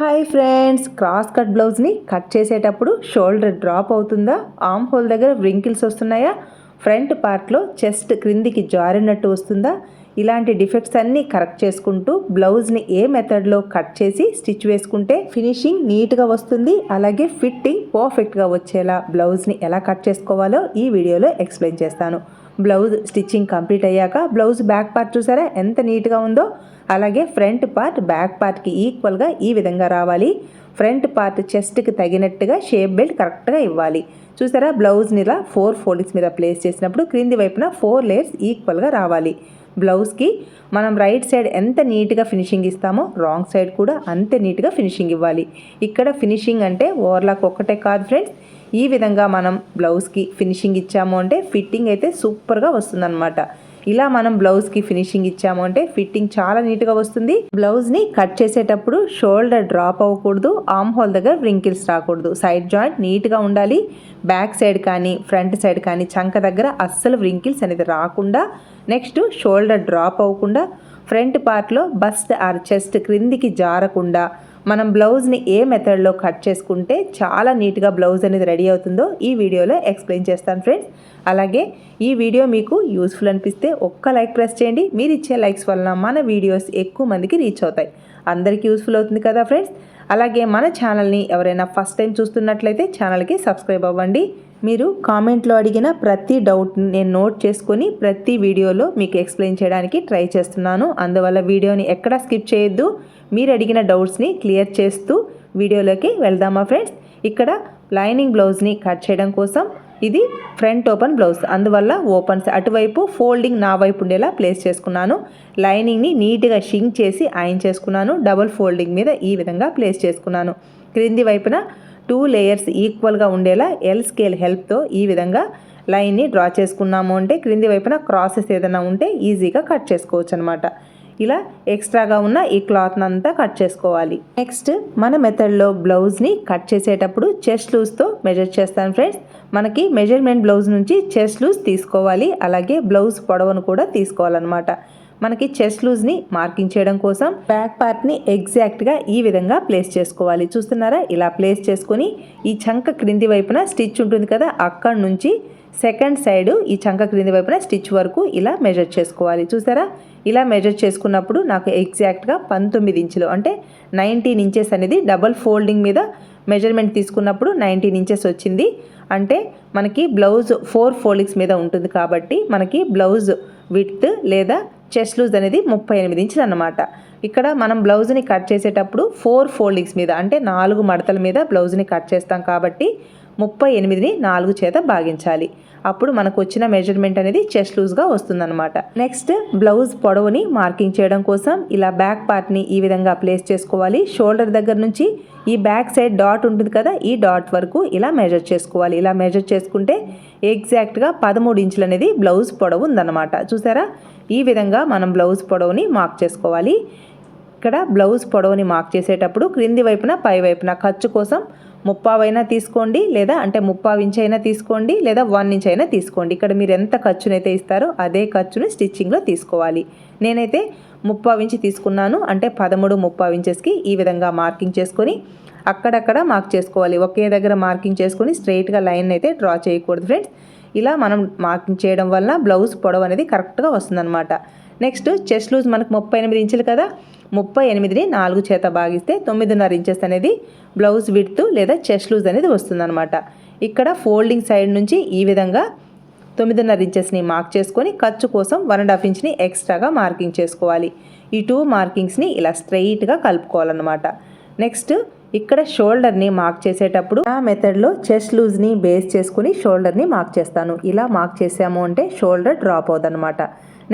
Hi friends cross cut బ్లౌజ్ని cut చేసేటప్పుడు shoulder drop అవుతుందా? ఆమ్ హోల్ దగ్గర వ్రింకిల్స్ వస్తున్నాయా? ఫ్రంట్ పార్ట్లో చెస్ట్ క్రిందికి జారినట్టు వస్తుందా? ఇలాంటి డిఫెక్ట్స్ అన్నీ కరెక్ట్ చేసుకుంటూ బ్లౌజ్ని ఏ మెథడ్లో కట్ చేసి స్టిచ్ వేసుకుంటే ఫినిషింగ్ నీట్గా వస్తుంది అలాగే ఫిట్టింగ్ పర్ఫెక్ట్గా వచ్చేలా బ్లౌజ్ని ఎలా కట్ చేసుకోవాలో ఈ వీడియోలో ఎక్స్ప్లెయిన్ చేస్తాను. బ్లౌజ్ స్టిచ్చింగ్ కంప్లీట్ అయ్యాక బ్లౌజ్ బ్యాక్ పార్ట్ చూసారా? ఎంత నీట్గా ఉందో అలాగే ఫ్రంట్ పార్ట్ బ్యాక్ పార్ట్కి ఈక్వల్గా ఈ విధంగా రావాలి. ఫ్రంట్ పార్ట్ చెస్ట్కి తగినట్టుగా షేప్ బెల్ట్ కరెక్ట్గా ఇవ్వాలి. చూసారా? బ్లౌజ్ని ఇలా ఫోర్ ఫోల్డింగ్స్ మీద ప్లేస్ చేసినప్పుడు క్రింది వైపున ఫోర్ లేయర్స్ ఈక్వల్గా రావాలి. బ్లౌజ్కి మనం రైట్ సైడ్ ఎంత నీట్గా ఫినిషింగ్ ఇస్తామో రాంగ్ సైడ్ కూడా అంతే నీట్గా ఫినిషింగ్ ఇవ్వాలి. ఇక్కడ ఫినిషింగ్ అంటే ఓవర్లాక్ ఒక్కటే కాదు ఫ్రెండ్స్. ఈ విధంగా మనం బ్లౌజ్కి ఫినిషింగ్ ఇచ్చాము అంటే ఫిట్టింగ్ అయితే సూపర్గా వస్తుందన్నమాట. ఇలా మనం బ్లౌజ్కి ఫినిషింగ్ ఇచ్చాము అంటే ఫిట్టింగ్ చాలా నీట్గా వస్తుంది. బ్లౌజ్ని కట్ చేసేటప్పుడు షోల్డర్ డ్రాప్ అవ్వకూడదు ఆమ్ హోల్ దగ్గర వ్రింకిల్స్ రాకూడదు. సైడ్ జాయింట్ నీట్గా ఉండాలి. బ్యాక్ సైడ్ కానీ ఫ్రంట్ సైడ్ కానీ చంక దగ్గర అస్సలు వ్రింకిల్స్ అనేది రాకుండా నెక్స్ట్ షోల్డర్ డ్రాప్ అవ్వకుండా ఫ్రంట్ పార్ట్లో బస్ట్ ఆర్ చెస్ట్ క్రిందికి జారకుండా మనం బ్లౌజ్ని ఏ మెథడ్లో కట్ చేసుకుంటే చాలా నీట్గా బ్లౌజ్ అనేది రెడీ అవుతుందో ఈ వీడియోలో ఎక్స్ప్లెయిన్ చేస్తాను ఫ్రెండ్స్. అలాగే ఈ వీడియో మీకు యూస్ఫుల్ అనిపిస్తే ఒక్క లైక్ ప్రెస్ చేయండి. మీరు ఇచ్చే లైక్స్ వలన మన వీడియోస్ ఎక్కువ మందికి రీచ్ అవుతాయి. అందరికీ యూస్ఫుల్ అవుతుంది కదా ఫ్రెండ్స్? అలాగే మన ఛానల్ని ఎవరైనా ఫస్ట్ టైం చూస్తున్నట్లయితే ఛానల్కి సబ్స్క్రైబ్ అవ్వండి. మీరు కామెంట్లో అడిగిన ప్రతి డౌట్ని నేను నోట్ చేసుకొని ప్రతి వీడియోలో మీకు ఎక్స్ప్లెయిన్ చేయడానికి ట్రై చేస్తున్నాను. అందువల్ల వీడియోని ఎక్కడ స్కిప్ చేయొద్దు. మీరు అడిగిన డౌట్స్ని క్లియర్ చేస్తూ వీడియోలోకి వెళ్దామా ఫ్రెండ్స్? ఇక్కడ లైనింగ్ బ్లౌజ్ని కట్ చేయడం కోసం ఇది ఫ్రంట్ ఓపెన్ బ్లౌజ్. అందువల్ల ఓపెన్స్ అటువైపు ఫోల్డింగ్ నా వైపు ఉండేలా ప్లేస్ చేసుకున్నాను. లైనింగ్ని నీట్గా షింక్ చేసి ఐన్ చేసుకున్నాను. డబుల్ ఫోల్డింగ్ మీద ఈ విధంగా ప్లేస్ చేసుకున్నాను. క్రింది వైపున టూ లేయర్స్ ఈక్వల్గా ఉండేలా ఎల్ స్కేల్ హెల్ప్తో ఈ విధంగా లైన్ని డ్రా చేసుకున్నాము. అంటే క్రింది వైపున క్రాసెస్ ఏదైనా ఉంటే ఈజీగా కట్ చేసుకోవచ్చు అనమాట ఇలా ఎక్స్ట్రాగా ఉన్న ఈ క్లాత్ని అంతా కట్ చేసుకోవాలి. నెక్స్ట్ మన మెథడ్లో బ్లౌజ్ని కట్ చేసేటప్పుడు చెస్ట్ లూజ్తో మెజర్ చేస్తాను ఫ్రెండ్స్. మనకి మెజర్మెంట్ బ్లౌజ్ నుంచి చెస్ట్ లూజ్ తీసుకోవాలి. అలాగే బ్లౌజ్ పొడవును కూడా తీసుకోవాలన్నమాట. మనకి చెస్ట్ లూజ్ని మార్కింగ్ చేయడం కోసం బ్యాక్ పార్ట్ని ఎగ్జాక్ట్గా ఈ విధంగా ప్లేస్ చేసుకోవాలి. చూస్తున్నారా? ఇలా ప్లేస్ చేసుకొని ఈ చంక క్రింది వైపున స్టిచ్ ఉంటుంది కదా అక్కడ నుంచి సెకండ్ సైడ్ ఈ చంక క్రింది వైపున స్టిచ్ వరకు ఇలా మెజర్ చేసుకోవాలి. చూసారా? ఇలా మెజర్ చేసుకున్నప్పుడు నాకు ఎగ్జాక్ట్గా పంతొమ్మిది ఇంచులు అంటే నైన్టీన్ ఇంచెస్ అనేది డబల్ ఫోల్డింగ్ మీద మెజర్మెంట్ తీసుకున్నప్పుడు నైన్టీన్ ఇంచెస్ వచ్చింది. అంటే మనకి బ్లౌజ్ ఫోర్ ఫోల్డింగ్స్ మీద ఉంటుంది కాబట్టి మనకి బ్లౌజ్ విత్ లేదా చెస్ట్ లూజ్ అనేది ముప్పై ఎనిమిది ఇంచులు అన్నమాట. ఇక్కడ మనం బ్లౌజ్ని కట్ చేసేటప్పుడు ఫోర్ ఫోల్డింగ్స్ మీద అంటే నాలుగు మడతల మీద బ్లౌజ్ని కట్ చేస్తాం కాబట్టి ముప్పై ఎనిమిదిని నాలుగు చేత భాగించాలి. అప్పుడు మనకు వచ్చిన మెజర్మెంట్ అనేది చెస్ట్ లూజ్గా వస్తుందన్నమాట. నెక్స్ట్ బ్లౌజ్ పొడవుని మార్కింగ్ చేయడం కోసం ఇలా బ్యాక్ పార్ట్ని ఈ విధంగా ప్లేస్ చేసుకోవాలి. షోల్డర్ దగ్గర నుంచి ఈ బ్యాక్ సైడ్ డాట్ ఉంటుంది కదా ఈ డాట్ వరకు ఇలా మెజర్ చేసుకోవాలి. ఇలా మెజర్ చేసుకుంటే ఎగ్జాక్ట్గా పదమూడు ఇంచులు అనేది బ్లౌజ్ పొడవు ఉందన్నమాట. చూసారా? ఈ విధంగా మనం బ్లౌజ్ పొడవుని మార్క్ చేసుకోవాలి. ఇక్కడ బ్లౌజ్ పొడవుని మార్క్ చేసేటప్పుడు క్రింది వైపున పై వైపున ఖర్చు కోసం ముప్పావైనా తీసుకోండి లేదా అంటే ముప్పావు ఇంచ్ అయినా తీసుకోండి లేదా వన్ ఇంచ్ అయినా తీసుకోండి. ఇక్కడ మీరు ఎంత ఖర్చునైతే ఇస్తారో అదే ఖర్చుని స్టిచ్చింగ్లో తీసుకోవాలి. నేనైతే ముప్పావు ఇంచ్ తీసుకున్నాను. అంటే పదమూడు ముప్పావు ఇంచెస్కి ఈ విధంగా మార్కింగ్ చేసుకొని అక్కడక్కడ మార్క్ చేసుకోవాలి. ఒకే దగ్గర మార్కింగ్ చేసుకొని స్ట్రైట్గా లైన్ అయితే డ్రా చేయకూడదు ఫ్రెండ్స్. ఇలా మనం మార్కింగ్ చేయడం వల్ల బ్లౌజ్ పొడవు అనేది కరెక్ట్గా వస్తుందన్నమాట. నెక్స్ట్ చెస్ట్ లూజ్ మనకు ముప్పై ఎనిమిది ఇంచులు కదా. ముప్పై ఎనిమిదిని నాలుగు చేత భాగిస్తే తొమ్మిదిన్నర ఇంచెస్ అనేది బ్లౌజ్ విడ్త్ లేదా చెస్ట్ లూజ్ అనేది వస్తుందన్నమాట. ఇక్కడ ఫోల్డింగ్ సైడ్ నుంచి ఈ విధంగా తొమ్మిదిన్నర ఇంచెస్ని మార్క్ చేసుకొని ఖర్చు కోసం వన్ అండ్ హాఫ్ ఇంచ్ని ఎక్స్ట్రాగా మార్కింగ్ చేసుకోవాలి. ఈ టూ మార్కింగ్స్ని ఇలా స్ట్రైట్గా కలుపుకోవాలన్నమాట. నెక్స్ట్ ఇక్కడ షోల్డర్ని మార్క్ చేసేటప్పుడు ఆ మెథడ్లో చెస్ట్ లూజ్ని బేస్ చేసుకుని షోల్డర్ని మార్క్ చేస్తాను. ఇలా మార్క్ చేసాము అంటే షోల్డర్ డ్రాప్ అవుదన్నమాట.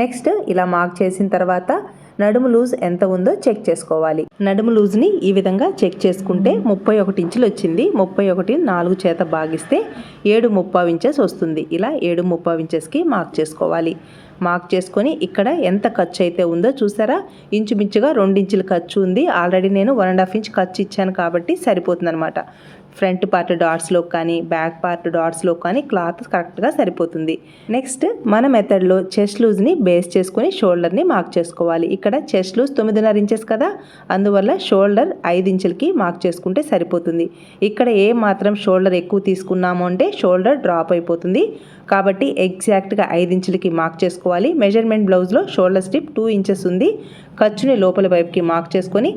నెక్స్ట్ ఇలా మార్క్ చేసిన తర్వాత నడుము లూజ్ ఎంత ఉందో చెక్ చేసుకోవాలి. నడుము లూజ్ని ఈ విధంగా చెక్ చేసుకుంటే ముప్పై ఒకటి ఇంచులు వచ్చింది. ముప్పై ఒకటి నాలుగు చేత భాగిస్తే ఏడు ముప్పావు ఇంచెస్ వస్తుంది. ఇలా ఏడు ముప్పావు ఇంచెస్కి మార్క్ చేసుకోవాలి. మార్క్ చేసుకొని ఇక్కడ ఎంత ఖర్చు అయితే ఉందో చూసారా? ఇంచుమించుగా రెండించుల ఖర్చు ఉంది. ఆల్రెడీ నేను వన్ అండ్ హాఫ్ ఇంచ్ ఖర్చు ఇచ్చాను కాబట్టి సరిపోతుంది అనమాట ఫ్రంట్ పార్ట్ డాట్స్లో కానీ బ్యాక్ పార్ట్ డాట్స్లో కానీ క్లాత్ కరెక్ట్గా సరిపోతుంది. నెక్స్ట్ మన మెథడ్లో చెస్ట్ లూజ్ని బేస్ చేసుకొని షోల్డర్ని మార్క్ చేసుకోవాలి. ఇక్కడ చెస్ట్ లూజ్ తొమ్మిదిన్నర ఇంచెస్ కదా? అందువల్ల షోల్డర్ ఐదు ఇంచులకి మార్క్ చేసుకుంటే సరిపోతుంది. ఇక్కడ ఏ మాత్రం షోల్డర్ ఎక్కువ తీసుకున్నాము అంటే షోల్డర్ డ్రాప్ అయిపోతుంది. కాబట్టి ఎగ్జాక్ట్గా ఐదు ఇంచులకి మార్క్ చేసుకోవాలి. మెజర్మెంట్ బ్లౌజ్లో షోల్డర్ స్ట్రిప్ టూ ఇంచెస్ ఉంది. ఖర్చుని లోపల వైపుకి మార్క్ చేసుకొని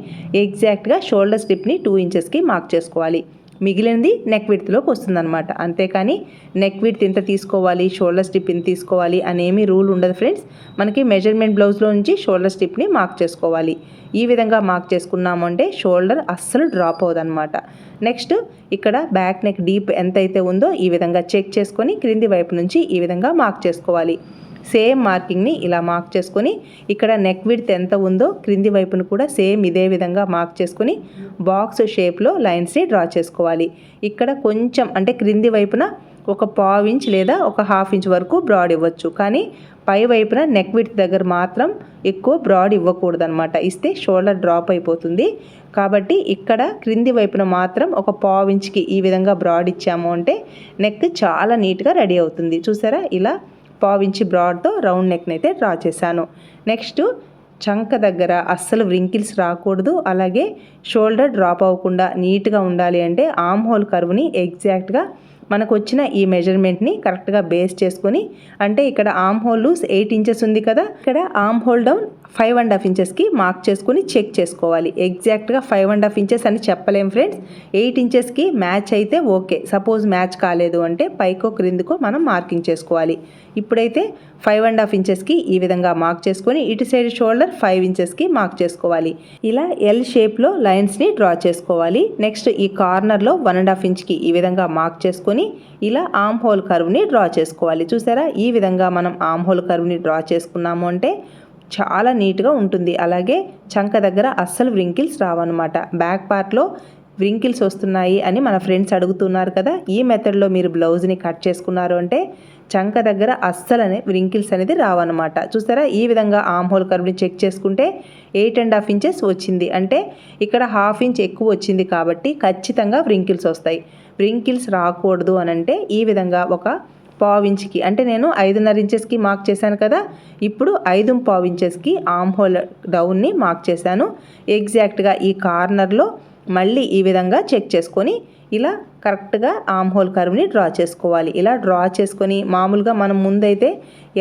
ఎగ్జాక్ట్గా షోల్డర్ స్ట్రిప్ని టూ ఇంచెస్కి మార్క్ చేసుకోవాలి. మిగిలినది నెక్ విడ్త్లోకి వస్తుందన్నమాట. అంతేకాని నెక్ విడ్త్ ఇంత తీసుకోవాలి షోల్డర్ స్టిప్ ఇంత తీసుకోవాలి అనేమి రూల్ ఉండదు ఫ్రెండ్స్ మనకి మెజర్మెంట్ బ్లౌజ్లో నుంచి షోల్డర్ స్టిప్ని మార్క్ చేసుకోవాలి. ఈ విధంగా మార్క్ చేసుకున్నాము అంటే షోల్డర్ అస్సలు డ్రాప్ అవ్వదన్నమాట. నెక్స్ట్ ఇక్కడ బ్యాక్ నెక్ డీప్ ఎంత అయితే ఉందో ఈ విధంగా చెక్ చేసుకొని క్రింది వైపు నుంచి ఈ విధంగా మార్క్ చేసుకోవాలి. సేమ్ మార్కింగ్ని ఇలా మార్క్ చేసుకొని ఇక్కడ నెక్ విడ్త్ ఎంత ఉందో క్రింది వైపును కూడా సేమ్ ఇదే విధంగా మార్క్ చేసుకొని బాక్స్ షేప్లో లైన్స్ని డ్రా చేసుకోవాలి. ఇక్కడ కొంచెం అంటే క్రింది వైపున ఒక పావు ఇంచ్ లేదా ఒక హాఫ్ ఇంచ్ వరకు బ్రాడ్ ఇవ్వచ్చు. కానీ పై వైపున నెక్ విడ్త్ దగ్గర మాత్రం ఎక్కువ బ్రాడ్ ఇవ్వకూడదు అనమాట ఇస్తే షోల్డర్ డ్రాప్ అయిపోతుంది. కాబట్టి ఇక్కడ క్రింది వైపున మాత్రం ఒక పావు ఇంచ్కి ఈ విధంగా బ్రాడ్ ఇచ్చాము అంటే నెక్ చాలా నీట్గా రెడీ అవుతుంది. చూసారా? ఇలా పావించి బ్రాడ్తో రౌండ్ నెక్ని అయితే డ్రా చేశాను. నెక్స్ట్ చంక దగ్గర అస్సలు వ్రింకిల్స్ రాకూడదు అలాగే షోల్డర్ డ్రాప్ అవ్వకుండా నీట్గా ఉండాలి అంటే ఆమ్ హోల్ కర్వ్ని ఎగ్జాక్ట్గా మనకు వచ్చిన ఈ మెజర్మెంట్ని కరెక్ట్గా బేస్ చేసుకొని అంటే ఇక్కడ armhole loose eight inches ఉంది కదా ఇక్కడ armhole down five and half ఇంచెస్కి మార్క్ చేసుకుని చెక్ చేసుకోవాలి. ఎగ్జాక్ట్గా ఫైవ్ అండ్ హాఫ్ ఇంచెస్ అని చెప్పలేం ఫ్రెండ్స్. ఎయిట్ ఇంచెస్కి మ్యాచ్ అయితే ఓకే. సపోజ్ మ్యాచ్ కాలేదు అంటే పైకో క్రిందికో మనం మార్కింగ్ చేసుకోవాలి. ఇప్పుడైతే ఫైవ్ అండ్ హాఫ్ ఇంచెస్కి ఈ విధంగా మార్క్ చేసుకొని ఇటు సైడ్ షోల్డర్ ఫైవ్ ఇంచెస్కి మార్క్ చేసుకోవాలి. ఇలా ఎల్ షేప్లో లైన్స్ని డ్రా చేసుకోవాలి. నెక్స్ట్ ఈ కార్నర్లో వన్ అండ్ హాఫ్ ఇంచ్కి ఈ విధంగా మార్క్ చేసుకొని ఇలా ఆమ్ హోల్ కర్వ్ని డ్రా చేసుకోవాలి. చూసారా? ఈ విధంగా మనం ఆమ్ హోల్ కర్వ్ని డ్రా చేసుకున్నాము అంటే చాలా నీట్గా ఉంటుంది. అలాగే చంక దగ్గర అస్సలు వ్రింకిల్స్ రావన్నమాట. బ్యాక్ పార్ట్లో వ్రింకిల్స్ వస్తున్నాయి అని మన ఫ్రెండ్స్ అడుగుతున్నారు కదా. ఈ మెథడ్లో మీరు బ్లౌజ్ని కట్ చేసుకున్నారు అంటే చంక దగ్గర అస్సలనే వ్రింకిల్స్ అనేది రావన్నమాట. చూసారా ఈ విధంగా ఆమ్ హోల్ కర్వ్ని చెక్ చేసుకుంటే ఎయిట్ అండ్ హాఫ్ ఇంచెస్ వచ్చింది. అంటే ఇక్కడ హాఫ్ ఇంచ్ ఎక్కువ వచ్చింది కాబట్టి ఖచ్చితంగా వ్రింకిల్స్ వస్తాయి. వ్రింకిల్స్ రాకూడదు అని అంటే ఈ విధంగా ఒక పావించ్కి అంటే నేను ఐదున్నర ఇంచెస్కి మార్క్ చేశాను కదా. ఇప్పుడు ఐదు పావు ఇంచెస్కి ఆమ్ హోల్ డౌన్ని మార్క్ చేశాను. ఎగ్జాక్ట్గా ఈ కార్నర్లో మళ్ళీ ఈ విధంగా చెక్ చేసుకొని ఇలా కరెక్ట్గా ఆమ్ హోల్ కర్వ్ని డ్రా చేసుకోవాలి. ఇలా డ్రా చేసుకొని మామూలుగా మనం ముందైతే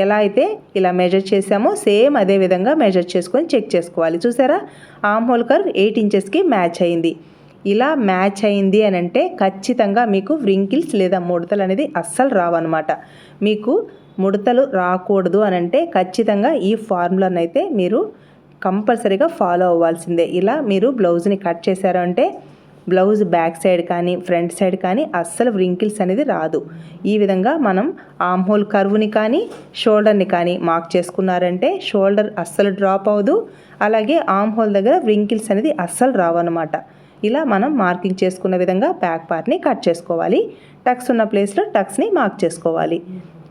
ఎలా అయితే ఇలా మెజర్ చేసామో సేమ్ అదే విధంగా మెజర్ చేసుకొని చెక్ చేసుకోవాలి. చూసారా? ఆమ్ హోల్ కర్వ్ ఎయిట్ ఇంచెస్కి మ్యాచ్ అయింది. ఇలా మ్యాచ్ అయింది అని అంటే ఖచ్చితంగా మీకు వ్రింకిల్స్ లేదా ముడతలు అనేది అస్సలు రావన్నమాట. మీకు ముడతలు రాకూడదు అని అంటే ఖచ్చితంగా ఈ ఫార్ములాను అయితే మీరు కంపల్సరీగా ఫాలో అవ్వాల్సిందే. ఇలా మీరు బ్లౌజ్ని కట్ చేశారు అంటే బ్లౌజ్ బ్యాక్ సైడ్ కానీ ఫ్రంట్ సైడ్ కానీ అస్సలు వ్రింకిల్స్ అనేది రాదు. ఈ విధంగా మనం ఆమ్ హోల్ కర్వ్ని కానీ షోల్డర్ని కానీ మార్క్ చేసుకున్నారంటే షోల్డర్ అస్సలు డ్రాప్ అవ్వదు. అలాగే ఆమ్ హోల్ దగ్గర వ్రింకిల్స్ అనేది అస్సలు రావన్నమాట. ఇలా మనం మార్కింగ్ చేసుకున్న విధంగా బ్యాక్ పార్ట్ని కట్ చేసుకోవాలి. టక్స్ ఉన్న ప్లేస్లో టక్స్ని మార్క్ చేసుకోవాలి.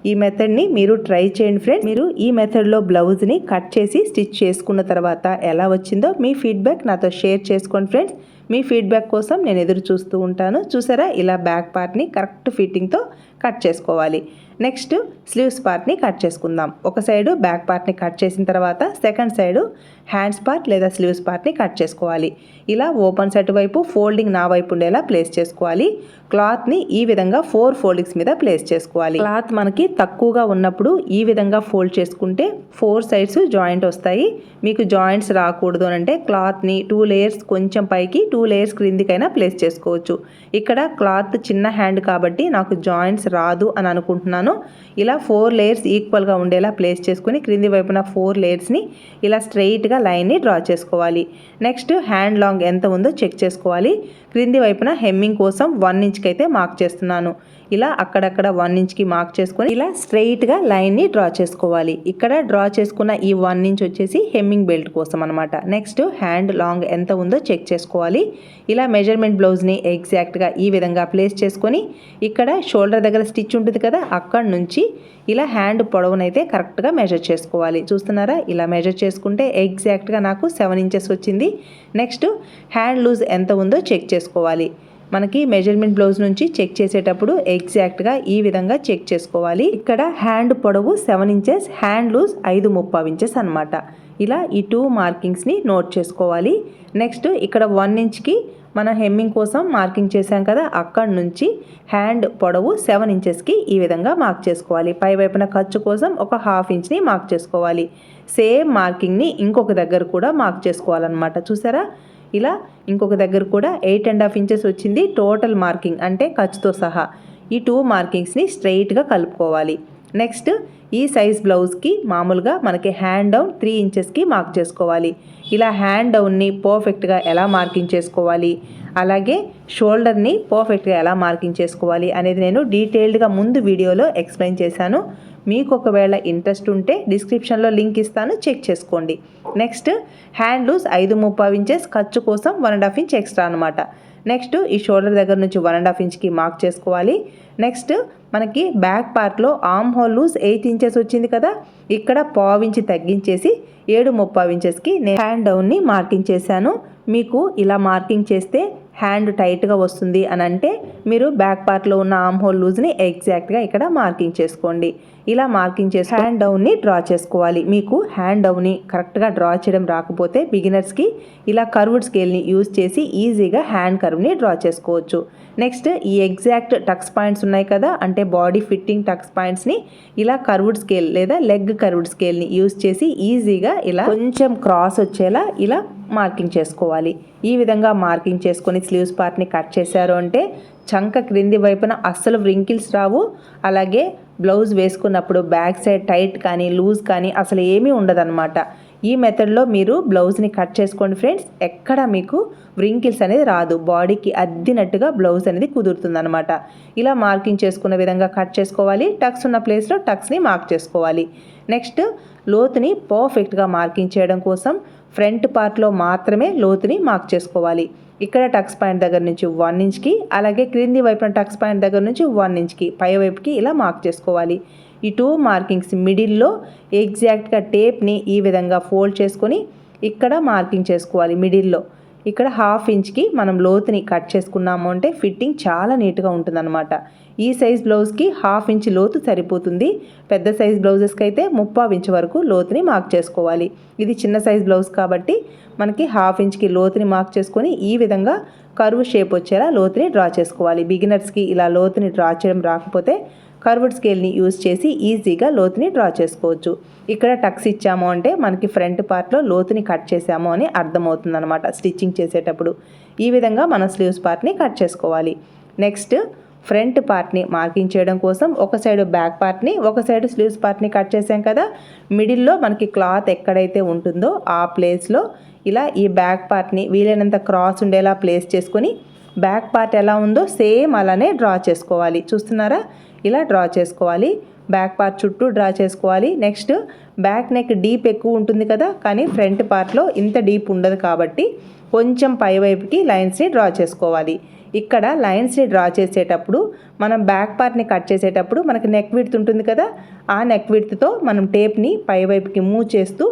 ఈ మెథడ్ని మీరు ట్రై చేయండి ఫ్రెండ్స్. మీరు ఈ మెథడ్లో బ్లౌజ్ని కట్ చేసి స్టిచ్ చేసుకున్న తర్వాత ఎలా వచ్చిందో మీ ఫీడ్బ్యాక్ నాతో షేర్ చేసుకోండి ఫ్రెండ్స్. మీ ఫీడ్బ్యాక్ కోసం నేను ఎదురు చూస్తూ ఉంటాను. చూసారా? ఇలా బ్యాక్ పార్ట్ని కరెక్ట్ ఫిట్టింగ్తో కట్ చేసుకోవాలి. నెక్స్ట్ స్లీవ్స్ పార్ట్ని కట్ చేసుకుందాం. ఒక సైడు బ్యాక్ పార్ట్ని కట్ చేసిన తర్వాత సెకండ్ సైడు హ్యాండ్స్ పార్ట్ లేదా స్లీవ్స్ పార్ట్ని కట్ చేసుకోవాలి. ఇలా ఓపెన్ సెట్ వైపు ఫోల్డింగ్ నా వైపు ఉండేలా ప్లేస్ చేసుకోవాలి. క్లాత్ని ఈ విధంగా ఫోర్ ఫోల్డింగ్స్ మీద ప్లేస్ చేసుకోవాలి. క్లాత్ మనకి తక్కువగా ఉన్నప్పుడు ఈ విధంగా ఫోల్డ్ చేసుకుంటే ఫోర్ సైడ్స్ జాయింట్ వస్తాయి. మీకు జాయింట్స్ రాకూడదు అని అంటే క్లాత్ని టూ లేయర్స్ కొంచెం పైకి టూ లేయర్స్ క్రిందికైనా ప్లేస్ చేసుకోవచ్చు. ఇక్కడ క్లాత్ చిన్న హ్యాండ్ కాబట్టి నాకు జాయింట్స్ రాదు అని అనుకుంటున్నాను. ఇలా ఫోర్ లేయర్స్ ఈక్వల్గా ఉండేలా ప్లేస్ చేసుకుని క్రింది వైపున ఫోర్ లేయర్స్ని ఇలా స్ట్రెయిట్గా లైన్ని డ్రా చేసుకోవాలి. నెక్స్ట్ హ్యాండ్ లాంగ్ ఎంత ఉందో చెక్ చేసుకోవాలి. క్రింది వైపున హెమ్మింగ్ కోసం వన్ ఇంచ్కి అయితే మార్క్ చేస్తున్నాను. ఇలా అక్కడక్కడ వన్ ఇంచ్కి మార్క్ చేసుకొని ఇలా స్ట్రెయిట్గా లైన్ని డ్రా చేసుకోవాలి. ఇక్కడ డ్రా చేసుకున్న ఈ వన్ ఇంచ్ వచ్చేసి హెమ్మింగ్ బెల్ట్ కోసం అనమాట నెక్స్ట్ హ్యాండ్ లాంగ్ ఎంత ఉందో చెక్ చేసుకోవాలి. ఇలా మెజర్మెంట్ బ్లౌజ్ని ఎగ్జాక్ట్గా ఈ విధంగా ప్లేస్ చేసుకొని ఇక్కడ షోల్డర్ దగ్గర స్టిచ్ ఉంటుంది కదా అక్కడ నుంచి ఇలా హ్యాండ్ పొడవునైతే కరెక్ట్గా మెజర్ చేసుకోవాలి. చూస్తున్నారా? ఇలా మెజర్ చేసుకుంటే ఎగ్జాక్ట్గా నాకు సెవెన్ ఇంచెస్ వచ్చింది. నెక్స్ట్ హ్యాండ్ లూజ్ ఎంత ఉందో చెక్ చేసుకోవాలి. మనకి మెజర్మెంట్ బ్లౌజ్ నుంచి చెక్ చేసేటప్పుడు ఎగ్జాక్ట్గా ఈ విధంగా చెక్ చేసుకోవాలి. ఇక్కడ హ్యాండ్ పొడవు సెవెన్ ఇంచెస్ హ్యాండ్ లూజ్ ఐదు ముప్పావు ఇంచెస్ అనమాట ఇలా ఈ టూ మార్కింగ్స్ని నోట్ చేసుకోవాలి. నెక్స్ట్ ఇక్కడ వన్ ఇంచ్కి మన హెమ్మింగ్ కోసం మార్కింగ్ చేశాం కదా అక్కడ నుంచి హ్యాండ్ పొడవు సెవెన్ ఇంచెస్కి ఈ విధంగా మార్క్ చేసుకోవాలి. పై వైపున ఖర్చు కోసం ఒక హాఫ్ ఇంచ్ని మార్క్ చేసుకోవాలి. సేమ్ మార్కింగ్ని ఇంకొక దగ్గర కూడా మార్క్ చేసుకోవాలన్నమాట. చూసారా? ఇలా ఇంకొక దగ్గర కూడా ఎయిట్ అండ్ హాఫ్ ఇంచెస్ వచ్చింది టోటల్ మార్కింగ్ అంటే ఖర్చుతో సహా. ఈ టూ మార్కింగ్స్ని స్ట్రైట్గా కలుపుకోవాలి. నెక్స్ట్ ఈ సైజ్ బ్లౌజ్కి మామూలుగా మనకి హ్యాండ్ డౌన్ త్రీ ఇంచెస్కి మార్క్ చేసుకోవాలి. ఇలా హ్యాండ్ డౌన్ని పర్ఫెక్ట్గా ఎలా మార్కింగ్ చేసుకోవాలి? అలాగే షోల్డర్ని పర్ఫెక్ట్గా ఎలా మార్కింగ్ చేసుకోవాలి అనేది నేను డీటెయిల్డ్గా ముందు వీడియోలో ఎక్స్ప్లెయిన్ చేశాను. మీకు ఒకవేళ ఇంట్రెస్ట్ ఉంటే డిస్క్రిప్షన్లో లింక్ ఇస్తాను చెక్ చేసుకోండి. నెక్స్ట్ హ్యాండ్ లూజ్ ఐదు ముప్పావు ఇంచెస్ ఖర్చు కోసం one and half inch extra అనమాట నెక్స్ట్ ఈ షోల్డర్ దగ్గర నుంచి వన్ అండ్ హాఫ్ ఇంచ్కి మార్క్ చేసుకోవాలి. నెక్స్ట్ మనకి బ్యాక్ పార్ట్లో armhole loose eight inches వచ్చింది కదా ఇక్కడ పావు ఇంచి తగ్గించేసి ఏడు ముప్పావు ఇంచెస్కి నేను హ్యాండ్ డౌన్ని మార్కింగ్ చేశాను. మీకు ఇలా మార్కింగ్ చేస్తే హ్యాండ్ టైట్గా వస్తుంది అని అంటే మీరు బ్యాక్ పార్ట్లో ఉన్న ఆమ్ హోల్ లూజ్ని ఎగ్జాక్ట్గా ఇక్కడ మార్కింగ్ చేసుకోండి. ఇలా మార్కింగ్ చేసి హ్యాండ్ డౌన్ని డ్రా చేసుకోవాలి. మీకు హ్యాండ్ డౌన్ని కరెక్ట్గా డ్రా చేయడం రాకపోతే బిగినర్స్కి ఇలా కర్వ్డ్ స్కేల్ని యూజ్ చేసి ఈజీగా హ్యాండ్ కర్వ్ని డ్రా చేసుకోవచ్చు. నెక్స్ట్ ఈ ఎగ్జాక్ట్ టక్స్ పాయింట్స్ ఉన్నాయి కదా అంటే బాడీ ఫిట్టింగ్ టక్స్ పాయింట్స్ని ఇలా కర్వ్డ్ స్కేల్ లేదా లెగ్ కర్వ్డ్ స్కేల్ని యూజ్ చేసి ఈజీగా ఇలా కొంచెం క్రాస్ వచ్చేలా ఇలా మార్కింగ్ చేసుకోవాలి. ఈ విధంగా మార్కింగ్ చేసుకొని స్లీవ్స్ పార్ట్ని కట్ చేశారు అంటే చంక క్రింది వైపున అస్సలు వ్రింకిల్స్ రావు. అలాగే బ్లౌజ్ వేసుకున్నప్పుడు బ్యాక్ సైడ్ టైట్ కానీ లూజ్ కానీ అసలు ఏమీ ఉండదన్నమాట. ఈ మెథడ్లో మీరు బ్లౌజ్ని కట్ చేసుకోండి ఫ్రెండ్స్. ఎక్కడ మీకు వ్రింకిల్స్ అనేది రాదు. బాడీకి అద్దినట్టుగా బ్లౌజ్ అనేది కుదురుతుందనమాట ఇలా మార్కింగ్ చేసుకున్న విధంగా కట్ చేసుకోవాలి. టక్స్ ఉన్న ప్లేస్లో టక్స్ని మార్క్ చేసుకోవాలి. నెక్స్ట్ లోతుని పర్ఫెక్ట్గా మార్కింగ్ చేయడం కోసం ఫ్రంట్ పార్ట్లో మాత్రమే లోతుని మార్క్ చేసుకోవాలి. ఇక్కడ టక్స్ పాయింట్ దగ్గర నుంచి వన్ ఇంచ్కి అలాగే క్రింది వైపున టక్స్ పాయింట్ దగ్గర నుంచి వన్ ఇంచ్కి పై వైపుకి ఇలా మార్క్ చేసుకోవాలి. ఈ టూ మార్కింగ్స్ మిడిల్లో ఎగ్జాక్ట్గా టేప్ని ఈ విధంగా ఫోల్డ్ చేసుకొని ఇక్కడ మార్కింగ్ చేసుకోవాలి మిడిల్లో ఇక్కడ హాఫ్ ఇంచ్కి మనం లోతుని కట్ చేసుకున్నాము అంటే ఫిట్టింగ్ చాలా నీట్గా ఉంటుందన్నమాట. ఈ సైజ్ బ్లౌజ్కి హాఫ్ ఇంచ్ లోతు సరిపోతుంది. పెద్ద సైజ్ బ్లౌజెస్కి అయితే ముప్పావు ఇంచ్ వరకు లోతుని మార్క్ చేసుకోవాలి. ఇది చిన్న సైజ్ బ్లౌజ్ కాబట్టి మనకి హాఫ్ ఇంచ్కి లోతుని మార్క్ చేసుకొని ఈ విధంగా కర్వ్ షేప్ వచ్చేలా లోతుని డ్రా చేసుకోవాలి. బిగినర్స్కి ఇలా లోతుని డ్రా చేయడం రాకపోతే కర్వ్డ్ స్కేల్ని యూజ్ చేసి ఈజీగా లోతుని డ్రా చేసుకోవచ్చు. ఇక్కడ టక్స్ ఇచ్చాము అంటే మనకి ఫ్రంట్ పార్ట్లో లోతుని కట్ చేసాము అని అర్థమవుతుంది అనమాట స్టిచ్చింగ్ చేసేటప్పుడు. ఈ విధంగా మనం స్లీవ్స్ పార్ట్ని కట్ చేసుకోవాలి. నెక్స్ట్ ఫ్రంట్ పార్ట్ని మార్కింగ్ చేయడం కోసం ఒక సైడ్ బ్యాక్ పార్ట్ని ఒక సైడ్ స్లీవ్స్ పార్ట్ని కట్ చేసాం కదా. మిడిల్లో మనకి క్లాత్ ఎక్కడైతే ఉంటుందో ఆ ప్లేస్లో ఇలా ఈ బ్యాక్ పార్ట్ని వీలైనంత క్రాస్ ఉండేలా ప్లేస్ చేసుకొని బ్యాక్ పార్ట్ ఎలా ఉందో సేమ్ అలానే డ్రా చేసుకోవాలి. చూస్తున్నారా? ఇలా డ్రా చేసుకోవాలి. బ్యాక్ పార్ట్ చుట్టూ డ్రా చేసుకోవాలి. నెక్స్ట్ బ్యాక్ నెక్ డీప్ ఎక్కువ ఉంటుంది కదా కానీ ఫ్రంట్ పార్ట్లో ఇంత డీప్ ఉండదు కాబట్టి కొంచెం పైవైపుకి లైన్స్ని డ్రా చేసుకోవాలి. ఇక్కడ లైన్స్ని డ్రా చేసేటప్పుడు మనం బ్యాక్ పార్ట్ని కట్ చేసేటప్పుడు మనకి నెక్ విడ్త్ ఉంటుంది కదా ఆ నెక్ విడ్త్తో మనం టేప్ని పైవైపుకి మూవ్ చేస్తూ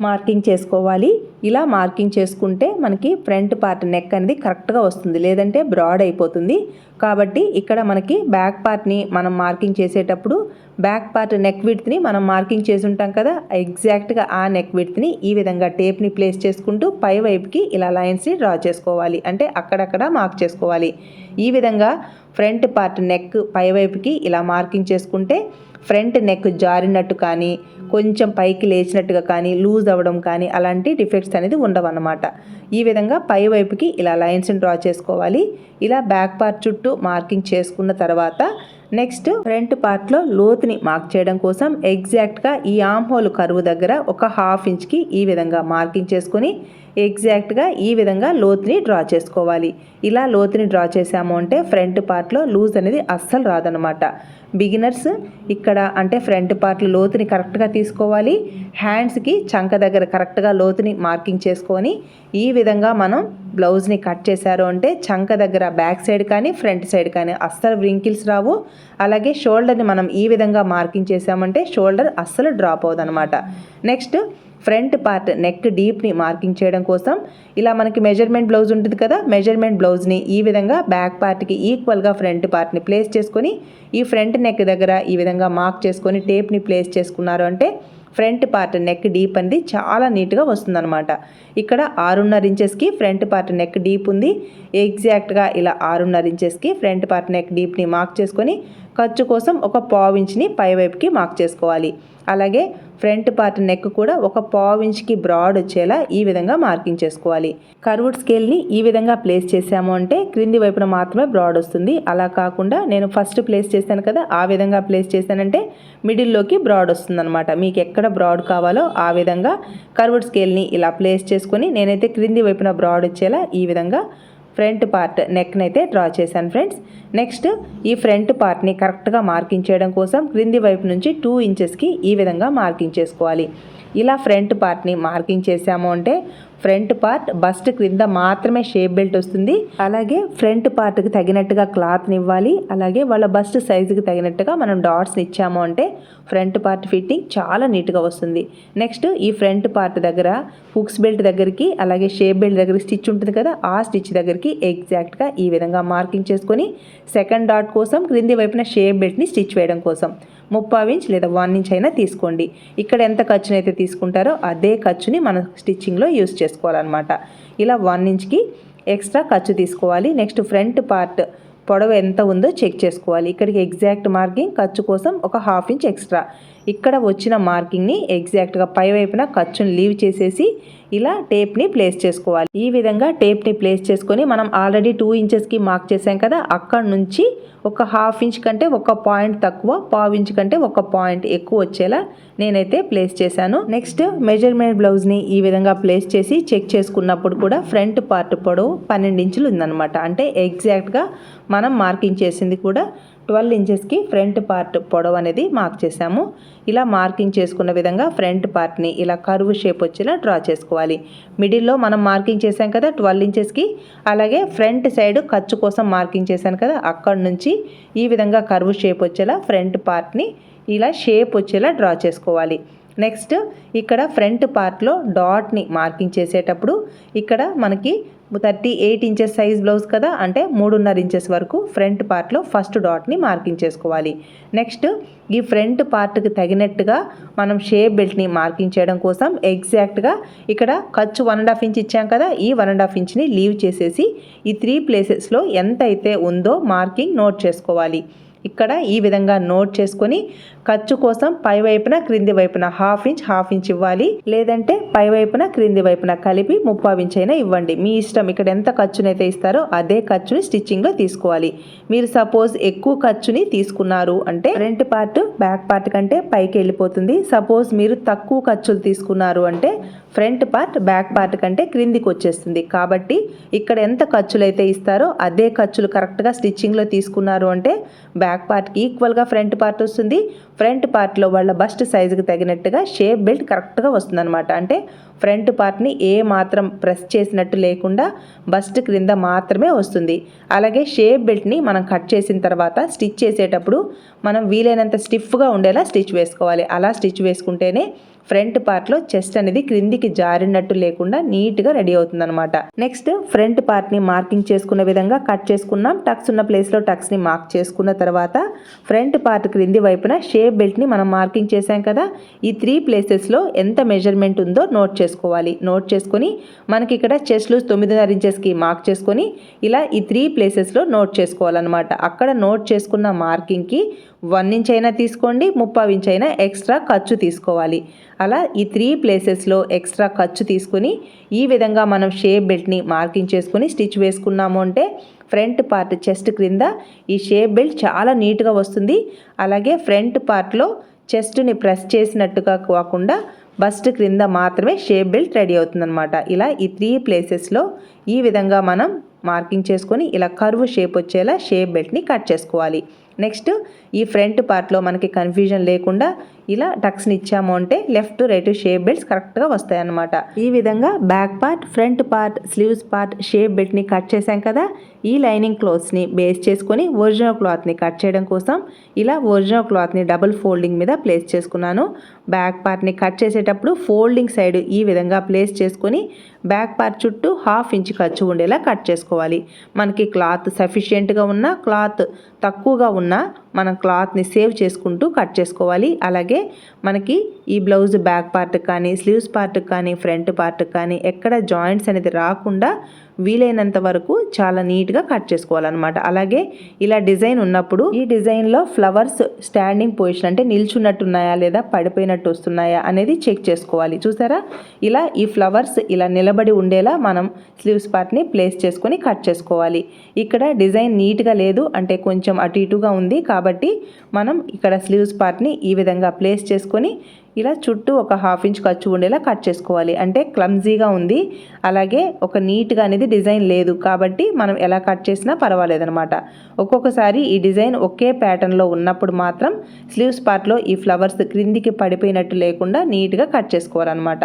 మార్కింగ్ చేసుకోవాలి. ఇలా మార్కింగ్ చేసుకుంటే మనకి ఫ్రంట్ పార్ట్ నెక్ అనేది కరెక్ట్గా వస్తుంది. లేదంటే బ్రాడ్ అయిపోతుంది. కాబట్టి ఇక్కడ మనకి బ్యాక్ పార్ట్ని మనం మార్కింగ్ చేసేటప్పుడు బ్యాక్ పార్ట్ నెక్ విడ్త్ని మనం మార్కింగ్ చేసి ఉంటాం కదా ఎగ్జాక్ట్గా ఆ నెక్ విడ్త్ని ఈ విధంగా టేప్ని ప్లేస్ చేసుకుంటూ పై వైపుకి ఇలా లైన్స్ని డ్రా చేసుకోవాలి. అంటే అక్కడక్కడ మార్క్ చేసుకోవాలి. ఈ విధంగా ఫ్రంట్ పార్ట్ నెక్ పై వైపుకి ఇలా మార్కింగ్ చేసుకుంటే ఫ్రంట్ నెక్ జారినట్టు కానీ కొంచెం పైకి లేచినట్టుగా కానీ లూజ్ అవ్వడం కానీ అలాంటి డిఫెక్ట్స్ అనేది ఉండవన్నమాట. ఈ విధంగా పై వైపుకి ఇలా లైన్స్ని డ్రా చేసుకోవాలి. ఇలా బ్యాక్ పార్ట్ చుట్టూ మార్కింగ్ చేసుకున్న తర్వాత నెక్స్ట్ ఫ్రంట్ పార్ట్లో లోతుని మార్క్ చేయడం కోసం ఎగ్జాక్ట్గా ఈ ఆమ్ హోల్ కరువు దగ్గర ఒక హాఫ్ ఇంచ్కి ఈ విధంగా మార్కింగ్ చేసుకొని ఎగ్జాక్ట్గా ఈ విధంగా లోతుని డ్రా చేసుకోవాలి. ఇలా లోతుని డ్రా చేసాము అంటే ఫ్రంట్ పార్ట్లో లూజ్ అనేది అస్సలు రాదనమాట బిగినర్స్ ఇక్కడ అంటే ఫ్రంట్ పార్ట్లో లోతుని కరెక్ట్గా తీసుకోవాలి. హ్యాండ్స్కి చంక దగ్గర కరెక్ట్గా లోతుని మార్కింగ్ చేసుకొని ఈ విధంగా మనం బ్లౌజ్ని కట్ చేశారు అంటే చంక దగ్గర బ్యాక్ సైడ్ కానీ ఫ్రంట్ సైడ్ కానీ అస్సలు వ్రింకిల్స్ రావు. అలాగే షోల్డర్ని మనం ఈ విధంగా మార్కింగ్ చేసామంటే షోల్డర్ అస్సలు డ్రాప్ అవ్వదు నెక్స్ట్ ఫ్రంట్ పార్ట్ నెక్ డీప్ని మార్కింగ్ చేయడం కోసం ఇలా మనకి మెజర్మెంట్ బ్లౌజ్ ఉంటుంది కదా మెజర్మెంట్ బ్లౌజ్ని ఈ విధంగా బ్యాక్ పార్ట్కి ఈక్వల్గా ఫ్రంట్ పార్ట్ని ప్లేస్ చేసుకొని ఈ ఫ్రంట్ నెక్ దగ్గర ఈ విధంగా మార్క్ చేసుకొని టేప్ని ప్లేస్ చేసుకున్నారు అంటే ఫ్రంట్ పార్ట్ నెక్ డీప్ అనేది చాలా నీట్గా వస్తుందన్నమాట. ఇక్కడ ఆరున్నర ఇంచెస్కి ఫ్రంట్ పార్ట్ నెక్ డీప్ ఉంది. ఎగ్జాక్ట్గా ఇలా ఆరున్నర ఇంచెస్కి ఫ్రంట్ పార్ట్ నెక్ డీప్ని మార్క్ చేసుకొని ఖర్చు కోసం ఒక పావు ఇంచ్ని పైవైపుకి మార్క్ చేసుకోవాలి. అలాగే ఫ్రంట్ పార్ట్ నెక్ కూడా ఒక పావు ఇంచ్కి బ్రాడ్ వచ్చేలా ఈ విధంగా మార్కింగ్ చేసుకోవాలి. కర్వుడ్ స్కేల్ని ఈ విధంగా ప్లేస్ చేసాము అంటే క్రింది వైపున మాత్రమే బ్రాడ్ వస్తుంది. అలా కాకుండా నేను ఫస్ట్ ప్లేస్ చేశాను కదా ఆ విధంగా ప్లేస్ చేశానంటే మిడిల్లోకి బ్రాడ్ వస్తుందన్నమాట. మీకు ఎక్కడ బ్రాడ్ కావాలో ఆ విధంగా కర్వుడ్ స్కేల్ని ఇలా ప్లేస్ చేసుకొని నేనైతే క్రింది వైపున బ్రాడ్ వచ్చేలా ఈ విధంగా ఫ్రంట్ పార్ట్ నెక్ని అయితే డ్రా చేశాను ఫ్రెండ్స్. నెక్స్ట్ ఈ ఫ్రంట్ పార్ట్ని కరెక్ట్గా మార్కింగ్ చేయడం కోసం క్రింది వైపు నుంచి టూ ఇంచెస్కి ఈ విధంగా మార్కింగ్ చేసుకోవాలి. ఇలా ఫ్రంట్ పార్ట్ని మార్కింగ్ చేసాము అంటే ఫ్రంట్ పార్ట్ బస్ట్ క్రింద మాత్రమే షేప్ బెల్ట్ వస్తుంది. అలాగే ఫ్రంట్ పార్ట్కి తగినట్టుగా క్లాత్ని ఇవ్వాలి. అలాగే వాళ్ళ బస్ట్ సైజుకి తగినట్టుగా మనం డాట్స్ని ఇచ్చాము అంటే ఫ్రంట్ పార్ట్ ఫిట్టింగ్ చాలా నీట్గా వస్తుంది. నెక్స్ట్ ఈ ఫ్రంట్ పార్ట్ దగ్గర హుక్స్ బెల్ట్ దగ్గరికి అలాగే షేప్ బెల్ట్ దగ్గర స్టిచ్ ఉంటుంది కదా ఆ స్టిచ్ దగ్గరికి ఎగ్జాక్ట్గా ఈ విధంగా మార్కింగ్ చేసుకొని సెకండ్ డాట్ కోసం క్రింది వైపున షేప్ బెల్ట్ని స్టిచ్ వేయడం కోసం. ముప్పావు ఇంచ్ లేదా వన్ ఇంచ్ అయినా తీసుకోండి. ఇక్కడ ఎంత ఖర్చునైతే తీసుకుంటారో అదే ఖర్చుని మనం స్టిచ్చింగ్లో యూస్ చేసుకోవాలన్నమాట. ఇలా వన్ ఇంచ్కి ఎక్స్ట్రా ఖర్చు తీసుకోవాలి. నెక్స్ట్ ఫ్రంట్ పార్ట్ పొడవు ఎంత ఉందో చెక్ చేసుకోవాలి. ఇక్కడికి ఎగ్జాక్ట్ మార్కింగ్ ఖర్చు కోసం ఒక హాఫ్ ఇంచ్ ఎక్స్ట్రా. ఇక్కడ వచ్చిన మార్కింగ్ని ఎగ్జాక్ట్గా పై వైపున ఖర్చుని లీవ్ చేసేసి ఇలా టేప్ని ప్లేస్ చేసుకోవాలి. ఈ విధంగా టేప్ని ప్లేస్ చేసుకొని మనం ఆల్రెడీ టూ ఇంచెస్కి మార్క్ చేసాం కదా అక్కడ నుంచి ఒక హాఫ్ ఇంచ్ కంటే ఒక పాయింట్ తక్కువ పావు ఇంచ్ కంటే ఒక పాయింట్ ఎక్కువ వచ్చేలా నేనైతే ప్లేస్ చేశాను. నెక్స్ట్ మెజర్మెంట్ బ్లౌజ్ని ఈ విధంగా ప్లేస్ చేసి చెక్ చేసుకున్నప్పుడు కూడా ఫ్రంట్ పార్ట్ పొడవు పన్నెండు ఇంచులు ఉందన్నమాట. అంటే ఎగ్జాక్ట్గా మనం మార్కింగ్ చేసింది కూడా ట్వెల్వ్ ఇంచెస్కి ఫ్రంట్ పార్ట్ పొడవు అనేది మార్క్ చేసాము ఇలా మార్కింగ్ చేసుకున్న విధంగా ఫ్రంట్ పార్ట్ని ఇలా కరువు షేప్ వచ్చేలా డ్రా చేసుకోవాలి. మిడిల్లో మనం మార్కింగ్ చేసాం కదా ట్వెల్వ్ ఇంచెస్కి. అలాగే ఫ్రంట్ సైడ్ ఖర్చు కోసం మార్కింగ్ చేశాను కదా అక్కడ నుంచి ఈ విధంగా కరువు షేప్ వచ్చేలా ఫ్రంట్ పార్ట్ని ఇలా షేప్ వచ్చేలా డ్రా చేసుకోవాలి. నెక్స్ట్ ఇక్కడ ఫ్రంట్ పార్ట్లో డాట్ని మార్కింగ్ చేసేటప్పుడు ఇక్కడ మనకి thirty eight inches size blouse కదా అంటే మూడున్నర ఇంచెస్ వరకు ఫ్రంట్ పార్ట్లో ఫస్ట్ డాట్ని మార్కింగ్ చేసుకోవాలి. నెక్స్ట్ ఈ ఫ్రంట్ పార్ట్కి తగినట్టుగా మనం షేప్ బెల్ట్ని మార్కింగ్ చేయడం కోసం ఎగ్జాక్ట్గా ఇక్కడ ఖర్చు వన్ అండ్ హాఫ్ ఇంచ్ ఇచ్చాం కదా ఈ వన్ అండ్ హాఫ్ ఇంచ్ని లీవ్ చేసేసి ఈ త్రీ ప్లేసెస్లో ఎంత అయితే ఉందో మార్కింగ్ నోట్ చేసుకోవాలి. ఇక్కడ ఈ విధంగా నోట్ చేసుకొని ఖర్చు కోసం పై వైపున క్రింది వైపున హాఫ్ ఇంచ్ హాఫ్ ఇంచ్ ఇవ్వాలి. లేదంటే పై వైపున క్రింది వైపున కలిపి ముప్పావు ఇంచ్ అయినా ఇవ్వండి. మీ ఇష్టం ఇక్కడ ఎంత ఖర్చునైతే ఇస్తారో అదే ఖర్చుని స్టిచ్చింగ్లో తీసుకోవాలి. మీరు సపోజ్ ఎక్కువ ఖర్చుని తీసుకున్నారు అంటే ఫ్రంట్ పార్ట్ బ్యాక్ పార్ట్ కంటే పైకి వెళ్ళిపోతుంది. సపోజ్ మీరు తక్కువ ఖర్చులు తీసుకున్నారు అంటే ఫ్రంట్ పార్ట్ బ్యాక్ పార్ట్ కంటే క్రిందికి వచ్చేస్తుంది. కాబట్టి ఇక్కడ ఎంత ఖర్చులు అయితే ఇస్తారో అదే ఖర్చులు కరెక్ట్గా స్టిచ్చింగ్లో తీసుకున్నారు అంటే బ్యాక్ పార్ట్కి ఈక్వల్గా ఫ్రంట్ పార్ట్ వస్తుంది. ఫ్రంట్ పార్ట్లో వాళ్ళ బస్ట్ సైజుకి తగినట్టుగా షేప్ బెల్ట్ కరెక్ట్గా వస్తుందన్నమాట. అంటే ఫ్రంట్ పార్ట్ని ఏ మాత్రం ప్రెస్ చేసినట్టు లేకుండా బస్ట్ క్రింద మాత్రమే వస్తుంది. అలాగే షేప్ బెల్ట్ని మనం కట్ చేసిన తర్వాత స్టిచ్ చేసేటప్పుడు మనం వీలైనంత స్టిఫ్గా ఉండేలా స్టిచ్ వేసుకోవాలి. అలా స్టిచ్ వేసుకుంటేనే ఫ్రంట్ పార్ట్లో చెస్ట్ అనేది క్రిందికి జారినట్టు లేకుండా నీట్గా రెడీ అవుతుందన్నమాట. నెక్స్ట్ ఫ్రంట్ పార్ట్ని మార్కింగ్ చేసుకున్న విధంగా కట్ చేసుకున్నాం. టక్స్ ఉన్న ప్లేస్లో టక్స్ని మార్క్ చేసుకున్న తర్వాత ఫ్రంట్ పార్ట్ క్రింది వైపున షేప్ బెల్ట్ని మనం మార్కింగ్ చేసాం కదా. ఈ త్రీ ప్లేసెస్లో ఎంత మెజర్మెంట్ ఉందో నోట్ చేసుకోవాలి. నోట్ చేసుకొని మనకి ఇక్కడ చెస్ట్ లూజ్ తొమ్మిదిన్నర ఇంచెస్కి మార్క్ చేసుకొని ఇలా ఈ త్రీ ప్లేసెస్లో నోట్ చేసుకోవాలన్నమాట. అక్కడ నోట్ చేసుకున్న మార్కింగ్కి వన్ ఇంచ్ అయినా తీసుకోండి ముప్పావు ఇంచ్ అయినా ఎక్స్ట్రా ఖర్చు తీసుకోవాలి. అలా ఈ త్రీ ప్లేసెస్లో ఎక్స్ట్రా ఖర్చు తీసుకుని ఈ విధంగా మనం షేప్ బెల్ట్ని మార్కింగ్ చేసుకుని స్టిచ్ వేసుకున్నాము అంటే ఫ్రంట్ పార్ట్ చెస్ట్ క్రింద ఈ షేప్ బెల్ట్ చాలా నీట్గా వస్తుంది. అలాగే ఫ్రంట్ పార్ట్లో చెస్ట్ని ప్రెస్ చేసినట్టుగా కాకుండా బస్ట్ క్రింద మాత్రమే షేప్ బెల్ట్ రెడీ అవుతుందన్నమాట. ఇలా ఈ త్రీ ప్లేసెస్లో ఈ విధంగా మనం మార్కింగ్ చేసుకొని ఇలా కర్వ్ షేప్ వచ్చేలా షేప్ బెల్ట్ని కట్ చేసుకోవాలి. నెక్స్ట్ ఈ ఫ్రంట్ పార్ట్లో మనకి కన్ఫ్యూజన్ లేకుండా ఇలా టక్స్ని ఇచ్చాము అంటే లెఫ్ట్ రైట్ షేప్ బెల్ట్స్ కరెక్ట్గా వస్తాయన్నమాట. ఈ విధంగా back part front part sleeves part shape బెల్ట్ని cut చేశాం కదా ఈ లైనింగ్ క్లాత్స్ని బేస్ చేసుకొని ఒరిజినల్ క్లాత్ని కట్ చేయడం కోసం ఇలా ఒరిజినల్ క్లాత్ని డబుల్ ఫోల్డింగ్ మీద ప్లేస్ చేసుకున్నాను. బ్యాక్ పార్ట్ని కట్ చేసేటప్పుడు ఫోల్డింగ్ సైడ్ ఈ విధంగా ప్లేస్ చేసుకొని బ్యాక్ పార్ట్ చుట్టూ హాఫ్ ఇంచ్ ఖర్చు ఉండేలా కట్ చేసుకోవాలి. మనకి క్లాత్ సఫిషియెంట్గా ఉన్నా క్లాత్ తక్కువగా ఉన్నా మనం క్లాత్ని సేవ్ చేసుకుంటూ కట్ చేసుకోవాలి. అలాగే మనకి ఈ బ్లౌజ్ బ్యాక్ పార్ట్ కానీ స్లీవ్స్ పార్ట్ కానీ ఫ్రంట్ పార్ట్ కానీ ఎక్కడ జాయింట్స్ అనేది రాకుండా వీలైనంత వరకు చాలా నీట్గా కట్ చేసుకోవాలన్నమాట. అలాగే ఇలా డిజైన్ ఉన్నప్పుడు ఈ డిజైన్లో ఫ్లవర్స్ స్టాండింగ్ పొజిషన్ అంటే నిల్చున్నట్టున్నాయా లేదా పడిపోయినట్టు వస్తున్నాయా అనేది చెక్ చేసుకోవాలి. చూసారా? ఇలా ఈ ఫ్లవర్స్ ఇలా నిలబడి ఉండేలా మనం స్లీవ్స్ పార్ట్ని ప్లేస్ చేసుకొని కట్ చేసుకోవాలి. ఇక్కడ డిజైన్ నీట్గా లేదు అంటే కొంచెం అటు ఇటుగా ఉంది కాబట్టి మనం ఇక్కడ స్లీవ్స్ పార్ట్ని ఈ విధంగా ప్లేస్ చేసుకొని ఇలా చుట్టూ ఒక హాఫ్ ఇంచ్ ఖర్చు ఉండేలా కట్ చేసుకోవాలి. అంటే క్లమ్జీగా ఉంది. అలాగే ఒక నీట్గా అనేది డిజైన్ లేదు. కాబట్టి మనం ఎలా కట్ చేసినా పర్వాలేదనమాట ఒక్కొక్కసారి ఈ డిజైన్ ఒకే ప్యాటర్న్లో ఉన్నప్పుడు మాత్రం స్లీవ్స్ పార్ట్లో ఈ ఫ్లవర్స్ క్రిందికి పడిపోయినట్టు లేకుండా నీట్గా కట్ చేసుకోవాలన్నమాట.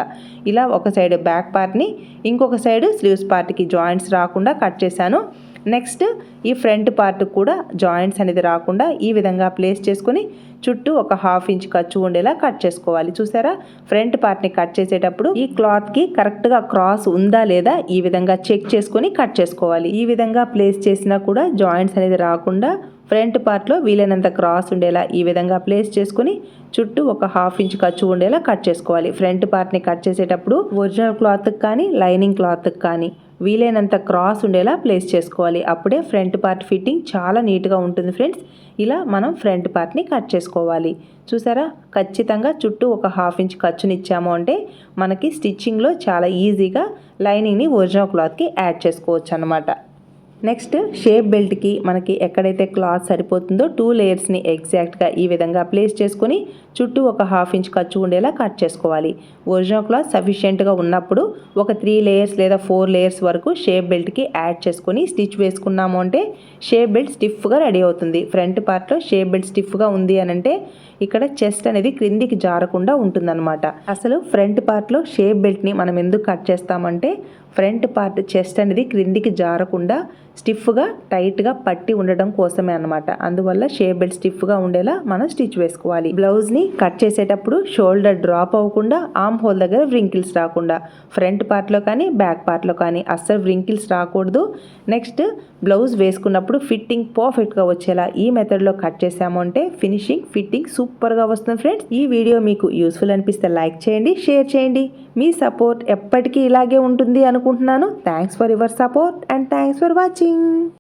ఇలా ఒక సైడ్ బ్యాక్ పార్ట్ని ఇంకొక సైడ్ స్లీవ్స్ పార్ట్కి జాయింట్స్ రాకుండా కట్ చేశాను. నెక్స్ట్ ఈ ఫ్రంట్ పార్ట్ కూడా జాయింట్స్ అనేది రాకుండా ఈ విధంగా ప్లేస్ చేసుకొని చుట్టూ ఒక హాఫ్ ఇంచ్ ఖర్చు ఉండేలా కట్ చేసుకోవాలి. చూసారా? ఫ్రంట్ పార్ట్ని కట్ చేసేటప్పుడు ఈ క్లాత్కి కరెక్ట్గా క్రాస్ ఉందా లేదా ఈ విధంగా చెక్ చేసుకొని కట్ చేసుకోవాలి. ఈ విధంగా ప్లేస్ చేసినా కూడా జాయింట్స్ అనేది రాకుండా ఫ్రంట్ పార్ట్లో వీలైనంత క్రాస్ ఉండేలా ఈ విధంగా ప్లేస్ చేసుకుని చుట్టూ ఒక హాఫ్ ఇంచ్ ఖర్చు ఉండేలా కట్ చేసుకోవాలి. ఫ్రంట్ పార్ట్ని కట్ చేసేటప్పుడు ఒరిజినల్ క్లాత్కి కానీ లైనింగ్ క్లాత్కి కానీ వీలైనంత క్రాస్ ఉండేలా ప్లేస్ చేసుకోవాలి. అప్పుడే ఫ్రంట్ పార్ట్ ఫిట్టింగ్ చాలా నీట్గా ఉంటుంది ఫ్రెండ్స్. ఇలా మనం ఫ్రంట్ పార్ట్ని కట్ చేసుకోవాలి. చూసారా? ఖచ్చితంగా చుట్టూ ఒక హాఫ్ ఇంచ్ ఖర్చుని ఇచ్చాము అంటే మనకి స్టిచ్చింగ్లో చాలా ఈజీగా లైనింగ్ని ఒరిజినల్ క్లాత్కి యాడ్ చేసుకోవచ్చు అనమాట నెక్స్ట్ షేప్ బెల్ట్కి మనకి ఎక్కడైతే క్లాత్ సరిపోతుందో టూ లేయర్స్ని ఎగ్జాక్ట్గా ఈ విధంగా ప్లేస్ చేసుకొని చుట్టూ ఒక హాఫ్ ఇంచ్ ఖర్చు ఉండేలా కట్ చేసుకోవాలి. ఒరిజినల్ క్లాత్ సఫిషియెంట్గా ఉన్నప్పుడు ఒక త్రీ లేయర్స్ లేదా ఫోర్ లేయర్స్ వరకు షేప్ బెల్ట్కి యాడ్ చేసుకొని స్టిచ్ వేసుకున్నాము అంటే షేప్ బెల్ట్ స్టిఫ్గా రెడీ అవుతుంది. ఫ్రంట్ పార్ట్లో షేప్ బెల్ట్ స్టిఫ్గా ఉంది అని అంటే ఇక్కడ చెస్ట్ అనేది క్రిందికి జారకుండా ఉంటుందన్నమాట. అసలు ఫ్రంట్ పార్ట్లో షేప్ బెల్ట్ని మనం ఎందుకు కట్ చేస్తామంటే ఫ్రంట్ పార్ట్ చెస్ట్ అనేది క్రిందికి జారకుండా స్టిఫ్గా టైట్గా పట్టి ఉండడం కోసమే అనమాట అందువల్ల షేప్ బెల్ట్ స్టిఫ్గా ఉండేలా మనం స్టిచ్ వేసుకోవాలి. బ్లౌజ్ని కట్ చేసేటప్పుడు షోల్డర్ డ్రాప్ అవ్వకుండా ఆమ్ హోల్ దగ్గర వ్రింకిల్స్ రాకుండా ఫ్రంట్ పార్ట్లో కానీ బ్యాక్ పార్ట్లో కానీ అస్సలు వ్రింకిల్స్ రాకూడదు. నెక్స్ట్ బ్లౌజ్ వేసుకున్నప్పుడు ఫిట్టింగ్ పర్ఫెక్ట్గా వచ్చేలా ఈ మెథడ్లో కట్ చేసాము అంటే ఫినిషింగ్ ఫిట్టింగ్ సూపర్గా వస్తుంది ఫ్రెండ్స్. ఈ వీడియో మీకు యూస్ఫుల్ అనిపిస్తే లైక్ చేయండి షేర్ చేయండి. మీ సపోర్ట్ ఎప్పటికీ ఇలాగే ఉంటుంది అనుకుంటున్నాను. Thanks for your support and thanks for watching